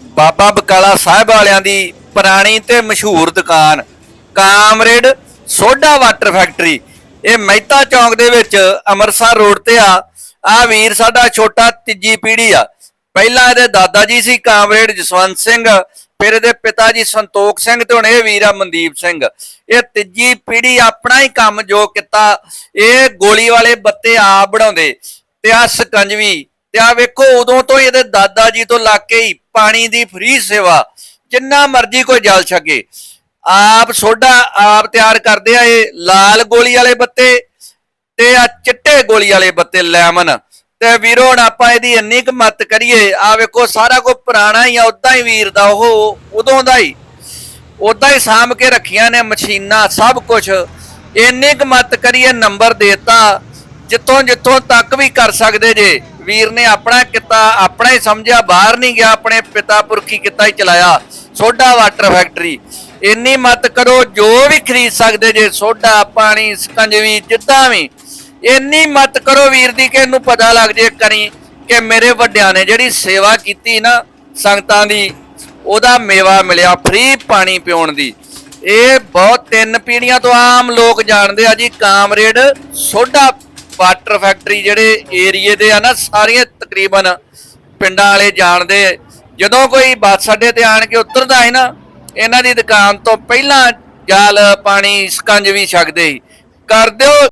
ਬਾਬਾ ਬਕਾਲਾ ਸਾਹਿਬ ਵਾਲਿਆਂ ਦੀ ਪੁਰਾਣੀ ਤੇ ਮਸ਼ਹੂਰ ਦੁਕਾਨ, ਕਾਮਰੇਡ ਸੋਡਾ ਵਾਟਰ ਫੈਕਟਰੀ। ਇਹ ਮਹਿਤਾ ਚੌਂਕ ਦੇ ਵਿੱਚ ਅੰਮ੍ਰਿਤਸਰ ਰੋਡ ਤੇ ਆ। ਆ ਵੀਰ ਸਾਡਾ ਛੋਟਾ ਤੀਜੀ ਪੀੜ੍ਹੀ ਆ। ਪਹਿਲਾਂ ਇਹਦੇ ਦਾਦਾ ਜੀ ਸੀ ਕਾਮਰੇਡ ਜਸਵੰਤ ਸਿੰਘ, ਫਿਰ ਇਹਦੇ ਪਿਤਾ ਜੀ ਸੰਤੋਖ ਸਿੰਘ ਤੇ ਹੁਣ ਇਹ ਵੀਰ ਆ ਮਨਦੀਪ ਸਿੰਘ। ਇਹ ਤੀਜੀ ਪੀੜ੍ਹੀ ਆਪਣਾ ਹੀ ਕੰਮ ਜੋ ਕੀਤਾ, ਇਹ ਗੋਲੀ ਵਾਲੇ ਬੱਤੇ ਆਪ ਬਣਾਉਂਦੇ। ਤੇ ਆ ਸਕੰਜਵੀ ਤੇ ਆ ਵੇਖੋ, ਉਦੋਂ ਤੋਂ ਹੀ ਇਹਦੇ ਦਾਦਾ ਜੀ ਤੋਂ ਲੱਗ ਕੇ ਹੀ ਪਾਣੀ ਦੀ ਫ੍ਰੀ ਸੇਵਾ, ਜਿੰਨਾ ਮਰਜ਼ੀ ਕੋਈ ਜਲ ਛਕੇ। ਆਪ ਸੋਡਾ ਆਪ ਤਿਆਰ ਕਰਦੇ ਆ ਇਹ ਲਾਲ ਗੋਲੀ ਵਾਲੇ ਬੱਤੇ ਤੇ ਆ ਚਿੱਟੇ ਗੋਲੀ ਵਾਲੇ ਬੱਤੇ ਲੈਮਨ। ਤੇ ਵੀਰੋ, ਹੁਣ ਆਪਾਂ ਇਹਦੀ ਇੰਨੀ ਕੁ ਮਤ ਕਰੀਏ ਆ ਵੇਖੋ, ਸਾਰਾ ਕੁਝ ਪੁਰਾਣਾ ਹੀ ਆ ਉਦਾਂ ਹੀ ਵੀਰ ਦਾ ਉਹ ਉਦੋਂ ਦਾ ਹੀ। ਉਦਾਂ ਹੀ ਸਾਂਭ ਕੇ ਰੱਖੀਆਂ ਨੇ ਮਸ਼ੀਨਾਂ, ਸਭ ਕੁਝ। ਇੰਨੀ ਕੁ ਮਤ ਕਰੀਏ, ਨੰਬਰ ਦੇਤਾ ਜਿੱਥੋਂ ਜਿੱਥੋਂ ਤੱਕ ਵੀ ਕਰ ਸਕਦੇ ਜੇ। ਵੀਰ ਨੇ ਆਪਣਾ ਕੀਤਾ, ਆਪਣਾ ਹੀ ਸਮਝਿਆ, ਬਾਹਰ ਨਹੀਂ ਗਿਆ, ਆਪਣੇ ਪਿਤਾ ਪੁਰਖੀ ਕੀਤਾ ਹੀ ਚਲਾਇਆ। Soda water factory. ਇੰਨੀ ਮਤ ਕਰੋ, ਜੋ ਵੀ ਖਰੀਦ ਸਕਦੇ ਜੇ ਸੋਡਾ ਪਾਣੀ, ਸਕੰਜਵੀ, ਜਿੱਦਾਂ ਵੀ। ਇੰਨੀ ਮਤ ਕਰੋ ਵੀਰ ਦੀ ਕਿ ਇਹਨੂੰ ਪਤਾ ਲੱਗ ਜੇ ਕਰੀ ਕਿ ਮੇਰੇ ਵੱਡਿਆਂ ਨੇ ਜਿਹੜੀ ਸੇਵਾ ਕੀਤੀ ਨਾ ਸੰਗਤਾਂ ਦੀ, ਉਹਦਾ ਮੇਵਾ ਮਿਲਿਆ ਫ੍ਰੀ ਪਾਣੀ ਪਿਉਣ ਦੀ। ਇਹ ਬਹੁਤ ਤਿੰਨ ਪੀੜੀਆਂ ਤੋਂ ਆਮ ਲੋਕ ਜਾਣਦੇ ਆ ਜੀ, ਕਾਮਰੇਡ ਸੋਡਾ ਵਾਟਰ ਫੈਕਟਰੀ ਜਿਹੜੇ ਏਰੀਏ ਦੇ ਆ ਨਾ, ਸਾਰੀਆਂ ਤਕਰੀਬਨ ਪਿੰਡਾਂ ਵਾਲੇ ਜਾਣਦੇ ਜਦੋਂ ਕੋਈ ਬੱਸ ਅੱਡੇ ਤੇ ਆਣ ਕੇ ਉਤਰਦਾ ਹੈ ਨਾ, ਇਹਨਾਂ ਦੀ ਦੁਕਾਨ ਤੋਂ ਪਹਿਲਾਂ ਜਾਲ ਪਾਣੀ, ਸਕੰਜ ਵੀ ਛਕਦੇ ਸੀ। ਕਰ ਦਿਓ।